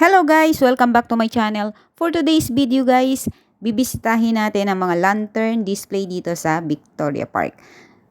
Hello guys! Welcome back to my channel. For today's video guys, bibisitahin natin ang mga lantern display dito sa Victoria Park.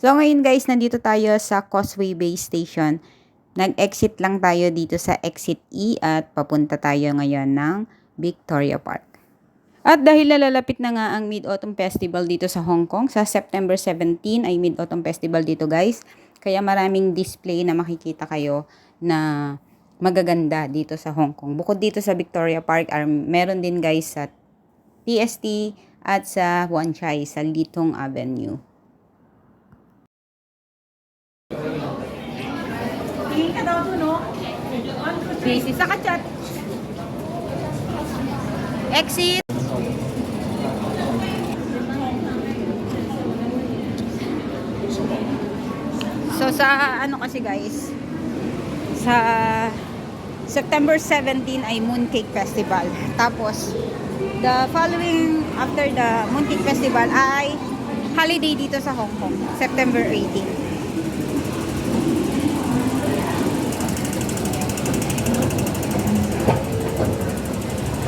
So ngayon guys, nandito tayo sa Causeway Bay Station. Nag-exit lang tayo dito sa exit E at papunta tayo ngayon ng Victoria Park. At dahil nalalapit na nga ang Mid-Autumn Festival dito sa Hong Kong, sa September 17 ay Mid-Autumn Festival dito guys. Kaya maraming display na makikita kayo na magaganda dito sa Hong Kong. Bukod dito sa Victoria Park, are, meron din guys sa TST at sa Wan Chai sa Litong Avenue. Tingin ka daw doon, no? Busy sa kachat. Exit! So sa ano kasi guys, sa September 17 ay Mooncake Festival. Tapos the following after the Mooncake Festival ay holiday dito sa Hong Kong, September 18.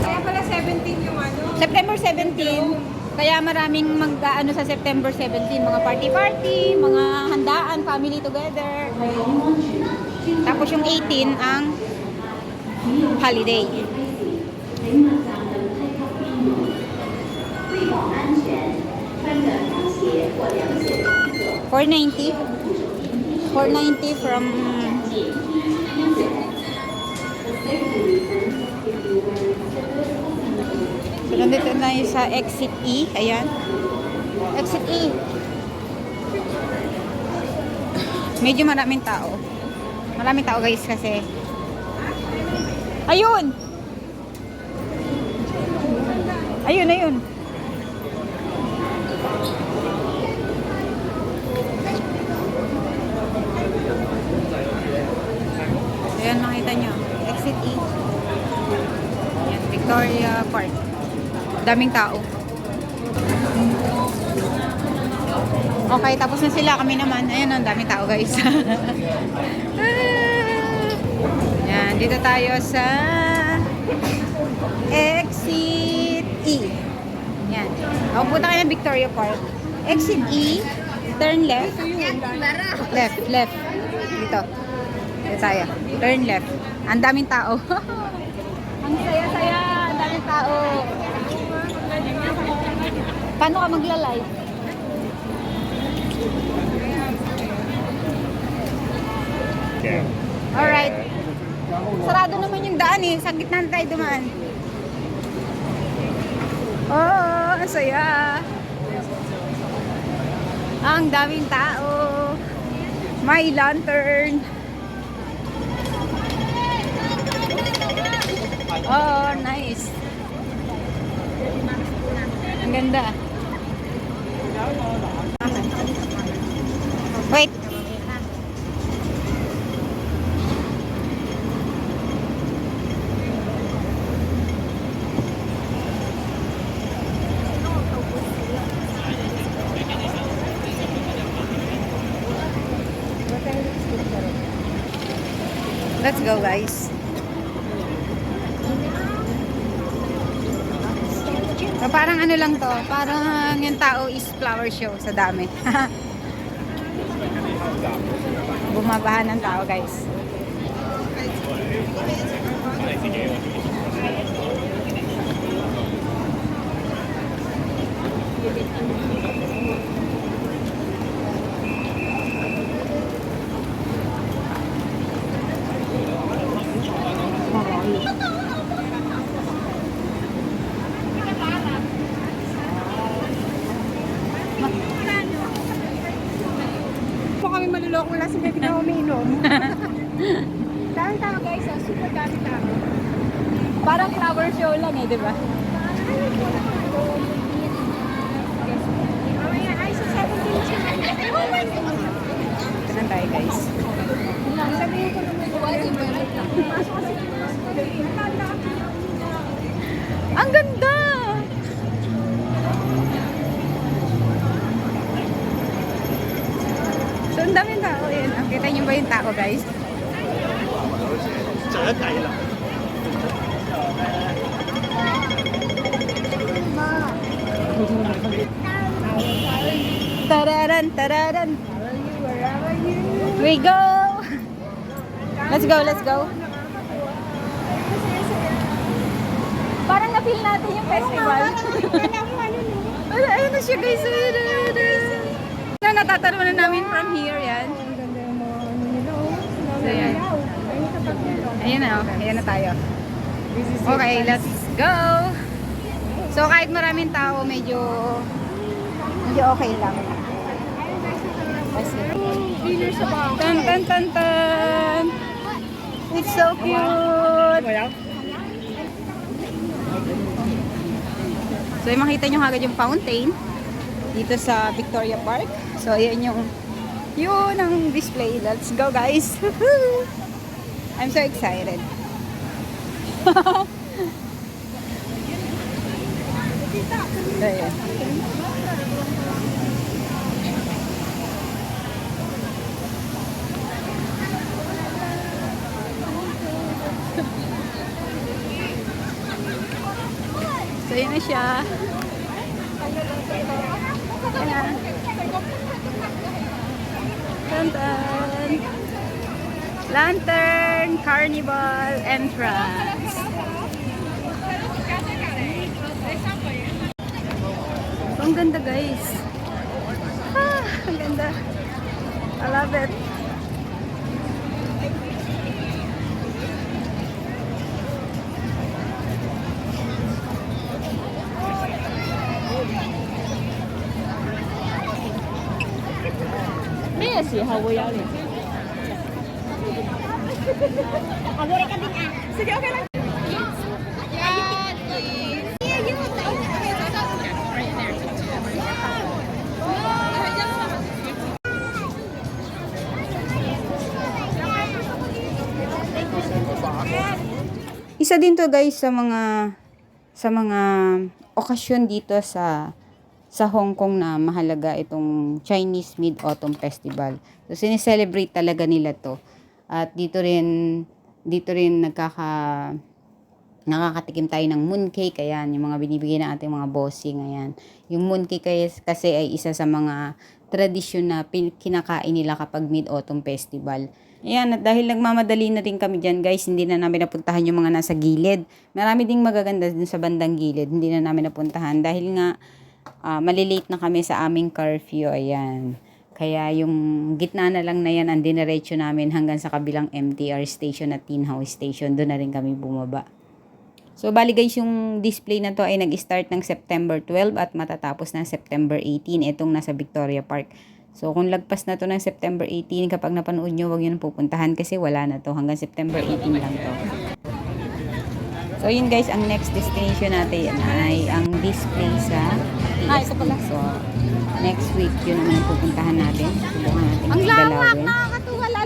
Kaya pala 17 yung ano. September 17, kaya maraming mag-ano sa September 17, mga party-party, mga handaan, family together. Tapos yung 18 ang holiday. Four ninety. Four ninety from So, nandito na yung sa exit E. Ayan. Exit E. Medyo maraming tao. Maraming tao guys kasi. Ayun! Ayun, ayun. Ayan, makita nyo. Exit E. Ayan, Victoria Park. Daming tao. Okay, tapos na sila. Kami naman. Ayan, ang daming tao guys. Yan, dito tayo sa exit E. Yan. O, punta kayo ng Victoria Park. Exit E, turn left. Left, left. Dito. Dito tayo. Turn left. Ang daming tao. ang saya-saya. Ang daming tao. Paano ka magla-live? Alright. Sarado naman yung daan eh. Sa gitna na tayo dumaan. Oh, ang saya. Ang daming tao. May lantern. Oh, nice. Ang ganda. Wait. Let's go, guys. So, parang ano lang to, parang yung tao is flower show sa dami. Bumabahan ng tao, guys. Po kami maluloko wala si Baby na umiinom. Daming tao guys, ah. super daming tao. Parang flower show lang eh, di ba? Saan tayo guys? Ang ganda! So, ang daming tao yun. Nakita niyo ba yung tao, guys? Tsaka tayo lang. Tararan, tararan. We go. Let's go, let's go. Parang na-feel natin yung festival. Ayun na siya guys. Na natatalo na namin from here yan. Ang ganda yung na, oh. ayan na tayo. Okay, let's go! So kahit maraming tao, medyo medyo okay lang. Tan tan tan tan! It's so cute! So yung makita nyo agad yung fountain dito sa Victoria Park. So ayan yung yun ang display. Let's go guys! I'm so excited. Ayan. So, yun na siya. Ayan. Lantern Carnival Entrance. Ang ganda guys. Ah, ang ganda. I love it. Sige, okay lang. Isa din to guys sa mga sa mga okasyon dito sa sa Hong Kong na mahalaga itong Chinese Mid-Autumn Festival. So sineselebrate talaga nila to. At dito rin dito rin nagkaka nakakatikim tayo ng mooncake, ayan, yung mga binibigay ng ating mga bossing, ayan. Yung mooncake kasi, ay isa sa mga tradisyon na kinakain nila kapag Mid-Autumn Festival. Ayan, at dahil nagmamadali na rin kami dyan, guys, hindi na namin napuntahan yung mga nasa gilid. Marami ding magaganda dun sa bandang gilid, hindi na namin napuntahan dahil nga ah, malilate na kami sa aming curfew, ayan. Kaya yung gitna na lang na yan ang diniretso namin hanggang sa kabilang MTR station at Tin House station. Doon na rin kami bumaba. So, bali guys, yung display na to ay nag-start ng September 12 at matatapos ng September 18. Itong nasa Victoria Park. So, kung lagpas na to ng September 18, kapag napanood nyo, huwag nyo pupuntahan kasi wala na to. Hanggang September 18 lang to. So, yun guys, ang next destination natin ay ang display sa TST. So, next week, yun naman ang pupuntahan natin. Subukan natin Ang dalawin.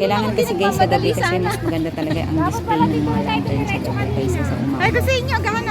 Kailangan kasi guys sa gabi kasi mas maganda talaga ang display ng mga lantern sa gabi kaysa sa umaga. Ay, gusto inyo, agahan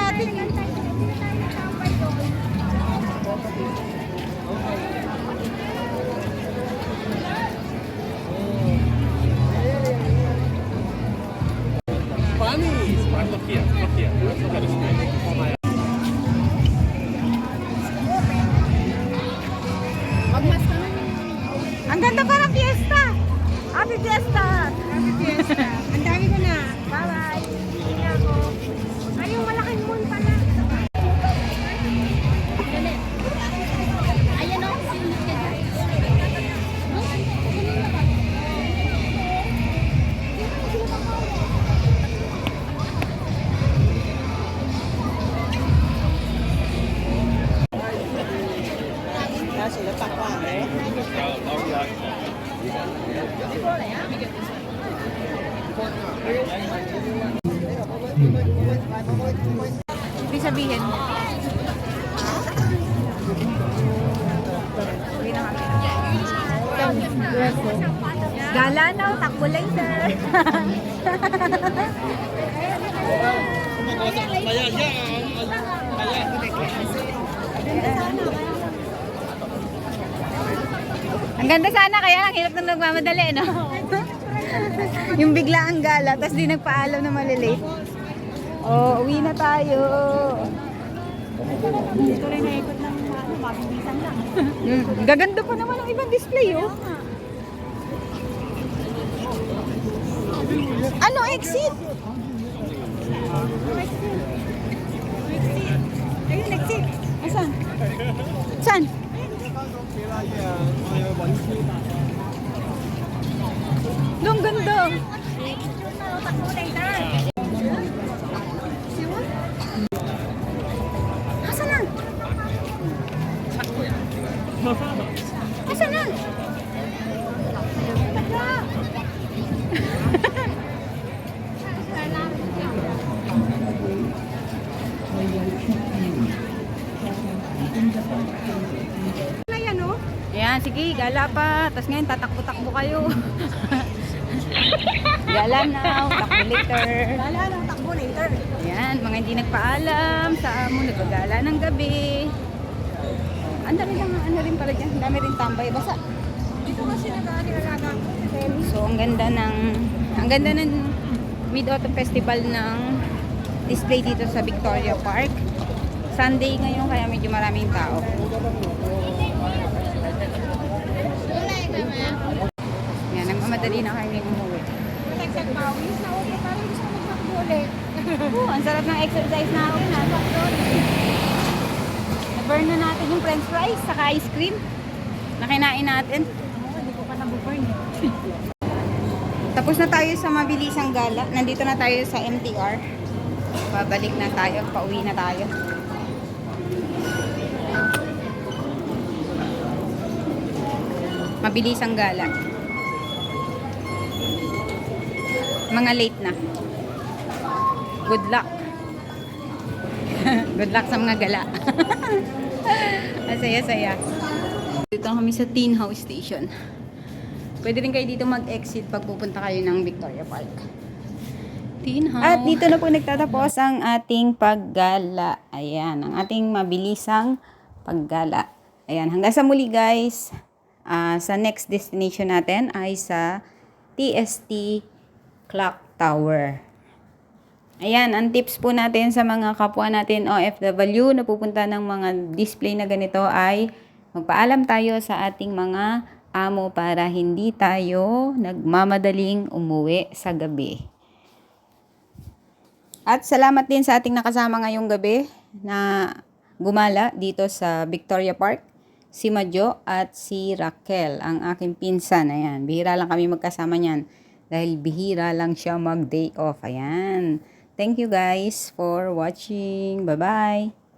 Ibig sabihin. Gala na, takbo later. Ang ganda sana kaya lang hirap nang nagmamadali, no? yung bigla ang gala, tapos di nagpaalam na malilate. Oh, uwi na tayo. Dito rin naikot ng ano, lang. Hmm, gaganda pa naman ang ibang display, oh. Ano, exit? Ayun, exit. Asan? Saan? Ang ganda. Takbo later. Asa na? Asa na? Yan, oh. Ayan, sige, gala pa. Tapos ngayon, tatakbo-takbo kayo. gala now, takbo later. Wala lang, takbo later. Ayan, mga hindi nagpaalam sa amo, nagagala ng gabi. Ang dami lang, ano rin pala dyan. Ang dami rin tambay. Basa. Dito kasi nag-aalaga. So, ang ganda ng, ang ganda ng Mid-Autumn Festival ng display dito sa Victoria Park. Sunday ngayon, kaya medyo maraming tao. Yan, nagmamadali na kami umuwi. Nagpawis na okay, parang gusto ko magmakbo ulit. Oh, ang sarap ng exercise na ako na. Na-burn na natin yung french fries, saka ice cream. Nakinain natin. Hindi ko pa nabuburn. Tapos na tayo sa mabilisang gala. Nandito na tayo sa MTR. Babalik na tayo. Pauwi na tayo. Mabilisang gala. Mga late na. Good luck. Good luck sa mga gala. Ang saya-saya. Dito kami sa Teen House Station. Pwede rin kayo dito mag-exit pag pupunta kayo ng Victoria Park. Teen House. At dito na po nagtatapos ang ating paggala. Ayan, ang ating mabilisang paggala. Ayan, hanggang sa muli guys. Ah, sa next destination natin ay sa TST Clock Tower. Ayan, ang tips po natin sa mga kapwa natin OFW na pupunta ng mga display na ganito ay magpaalam tayo sa ating mga amo para hindi tayo nagmamadaling umuwi sa gabi. At salamat din sa ating nakasama ngayong gabi na gumala dito sa Victoria Park. Si Majo at si Raquel, ang aking pinsan. Ayan, bihira lang kami magkasama niyan. Dahil bihira lang siya mag-day off. Ayan. Thank you guys for watching. Bye-bye.